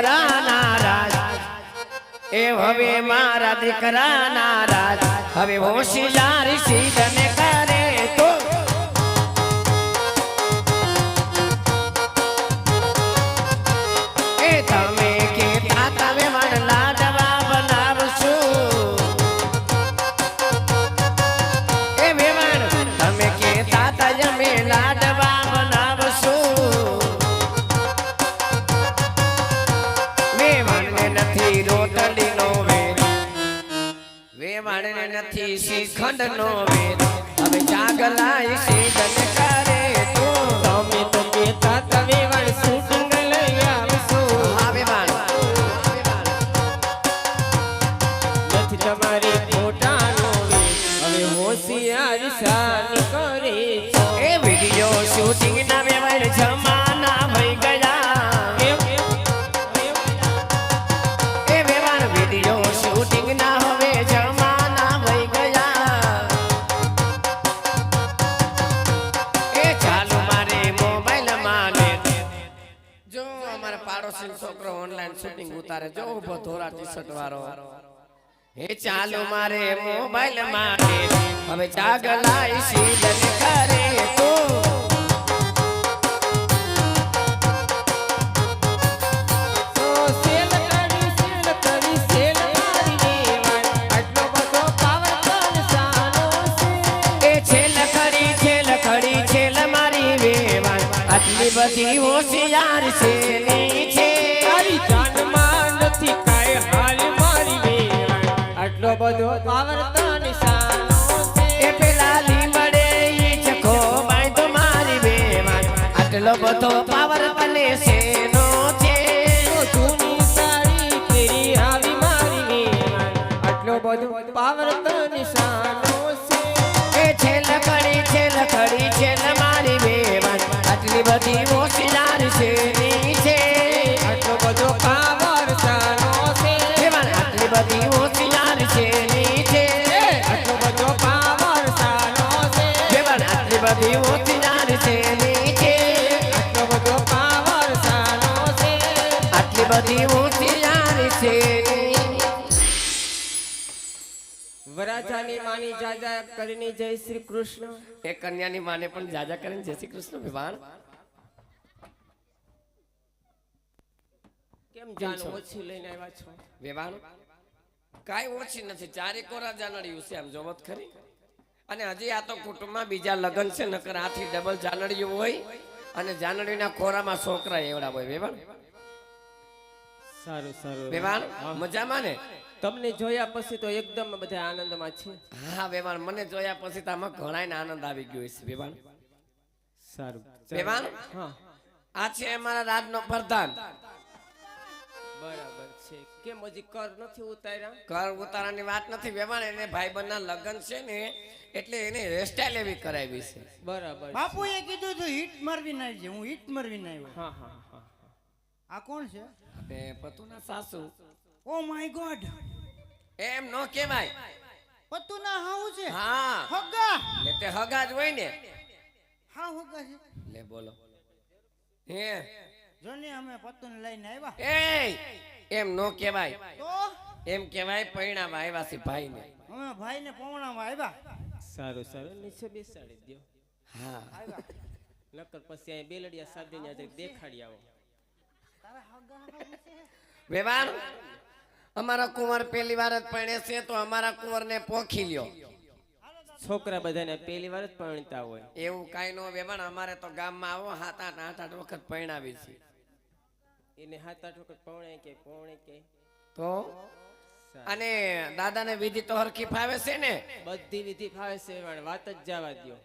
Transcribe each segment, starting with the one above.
દીકરાના રાજ. એ હવે મારા દીકરાના રાજ. હવે હોશિયાર સીધને કરે વેવાણને નથી નો વેદ. હવે જાગલાય શ્રીધન કરે તું. તમે તો કેતા તમે વણ પાડોશી છોકરો ઓનલાઈન શૂટિંગ ઉતારે જો ઊભો ધોરા ટી શર્ટ વાળો હે ચાલો મારે મોબાઈલમાં હવે જાગલાઈ સીધન કરે તો. મારી બધો power કોણ શાનો આટલો બધો power તને શાનો છે? એ પેલા લીમડે ઈ ચખો બાંધો મારી વેવાણ આટલો બધો પાવર તને શેનો છે જૂની સાડી ફેરી આવી મારી વેવાય. આટલો બધો power તને શાનો છે? એ છેલ ખડી છેલ ખડી છેલ મારી વેવાણ આટલી બધી બધી હોશિયાર છે. વરાજાની માની જાજા કરીને જય શ્રી કૃષ્ણ. એ કન્યાની માને પણ જાજા કરીને જય શ્રી કૃષ્ણ વિવાણ કેમ જાન ઓછી લઈને આવ્યા છો? વિવાણ કાંઈ ઓછી નથી. ચારે કોરા જાનડિયું છે આમ જોવત ખરી. અને હજી આ તો કુટુંબમાં બીજા લગ્ન છે નકર આથી ડબલ જાનડિયું હોય અને જાનડીના ખોરામાં છોકરા એવડા હોય વિવાણ સારું સારું. વેવાણ મજામાં ને? તમને જોયા પછી તો એકદમ બધા આનંદમાં છે. હા વેવાણ મને જોયા પછી તો આમાં ઘણાયને આનંદ આવી ગયો છે વેવાણ. સારું. વેવાણ? હા. આ છે અમારા રાજનો પ્રધાન. બરાબર છે. કેમ હજી કર નથી ઉતાર્યા? કર ઉતારાની વાત નથી વેવાણ એને ભાઈબંધના લગ્ન છે ને એટલે એને હેરસ્ટાઈલ એવી કરાવી છે. બરાબર બાપુ એ કીધું તું હિટ મારવી ના આવજે હું હિટ મારવી ના હા હા હા. આ કોણ છે? અને પતુના સાસુ. Oh my God. એમ નો કહેવાય. પતુના હાઉ છે? હા. હગા. લે તે હગા જ હોય ને. હા હગા છે. લે બોલો. હે. જોને અમે પતુને લઈને આવ્યા. એ એમ નો કહેવાય. તો? એમ કહેવાય પૈણામાં આવ્યા છે ભાઈને. અમે ભાઈને પૌણામાં આવ્યા. સારું સારું. નીચે બેસાડી દો. હા. નકર પછી અહીં બેલડિયા સાધીને આજે દેખાડી આવો. વેવાણ અમારા કુંવર પહેલી વાર જ પરણે છે તો અમારા કુંવરને પોખી લ્યો. છોકરા બધાને પહેલી વાર જ પરણતા હોય. એવું કાંઈ નો વેવાણ અમારે તો ગામમાં આવો સાત આઠ આઠ આઠ વખત પરણાવી છે એને સાત આઠ વખત પૌણે કે પૌણે કે? તો? અને દાદાને વિધિ તો હરખી ફાવે છે ને? બધી વિધિ ફાવે છે પણ વાત જ જવા દ્યો.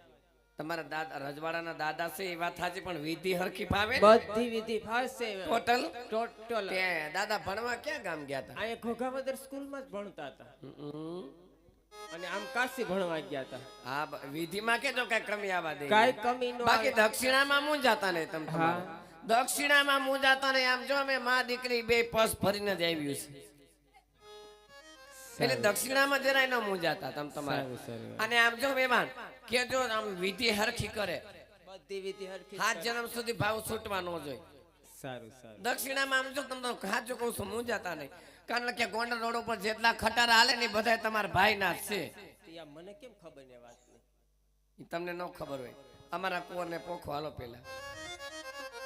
તમારા દાદા રજવાડાના દાદા છે એ વાત સાચી પણ વિધિ હરખી ફાવે? બધી વિધિ ફાવશે. ટોટલ ટોટલ દાદા ભણવા ક્યાં ગામ ગયા હતા? અહીંયા ઘોઘાવદર સ્કૂલમાં જ ભણતા હતા. અને આમ કાશી ભણવા ગયા હતા. હા વિધિમાં કેજો કઈ કમી આવવા દે? કાંઈ કમી નો બાકી દક્ષિણામાં દક્ષિણામાં જાતા ને તમ તમારે? દક્ષિણામાં હું જાતા ને આમ જો અમે માં દીકરી બે પસ ભરીને જ આવ્યું છે. એટલે દક્ષિણામાં જરાય ન મૂંઝાતા તમ તમારે. અને આમ જો મહેમાન કે જો આમ વિધિ હરખી કરે. બધી વિધિ હરખી હાથ જન્મ સુધી ભાવ છૂટવા ન જોઈએ. સારું સારું. દક્ષિણામાં આમ જો તમને જો કહું છું મૂંઝાતા નહીં. કારણ કે ગોંડલ રોડ ઉપર જેટલા ખટારા હાલે ને બધા તમારા ભાઈ ના છે. મને કેમ ખબર ને વાત તમને ન ખબર હોય. અમારા કુંવરને પોખો હાલો પેલા.